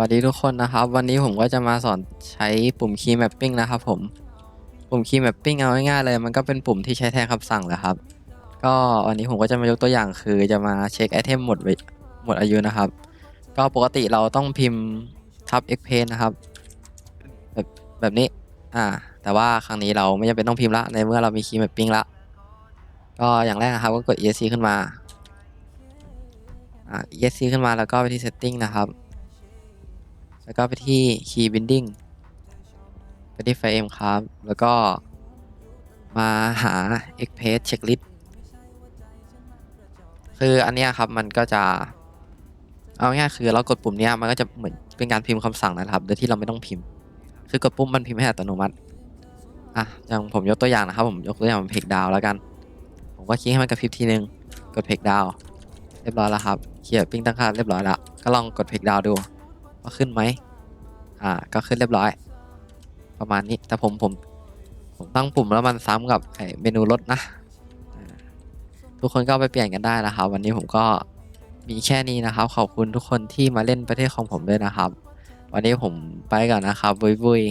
วัสดีทุกคนนะครับ วันนี้ผมก็จะมาสอนใช้ปุ่ม Key Mapping นะครับผมปุ่ม Key Mapping เอาง่ายๆเลย มันก็เป็นปุ่มที่ใช้แทนคำสั่งแหละครับ ก็วันนี้ผมก็จะมายกตัวอย่างคือจะมาเช็คไอเทมหมดหมดอายุนะครับ ก็ปกติเราต้องพิมพ์ทับ x p a n นะครับ แบบแบบนี้อ่าแต่ว่าครั้งนี้เราไม่จำเป็นต้องพิมพ์ละในเมื่อเรามี Key Mapping ละก็อย่างแรกนะครับก็กด ESC ขึ้นมาอ่า ESC ขึ้นมาแล้วก็ไปที่ Setting นะครับ แล้วก็ไปที่ Key Binding ไปที่ Frame ครับ แล้วก็มาหา Express Checklist คืออันเนี้ยครับมันก็จะเอาง่ายคือเรากดปุ่มเนี้ยมันก็จะเหมือนเป็นการพิมพ์คำสั่งนะครับ โดยที่เราไม่ต้องพิมพ์ คือกดปุ่มมันพิมพ์ให้อัตโนมัติอะอย่างผมยกตัวอย่างนะครับ ผมยกตัวอย่างเป็นเพกดาวแล้วกัน ผมก็คลิกให้มันกระพริบทีนึงกดเพกดาวเรียบร้อยแล้วครับเขียนปิ้งตั้งค่าเรียบร้อยแล้วก็ลองกดเพกดาวดู ว่าขึ้นไหมอ่า ก็ขึ้นเรียบร้อย ประมาณนี้ แต่ผมผม ผมตั้งปุ่มแล้วมันซ้ำกับไอเมนูรถนะ ทุกคนก็ไปเปลี่ยนกันได้นะครับ วันนี้ผมก็มีแค่นี้นะครับ ขอบคุณทุกคนที่มาเล่นประเทศของผมด้วยนะครับ วันนี้ผมไปก่อนนะครับบุยบุย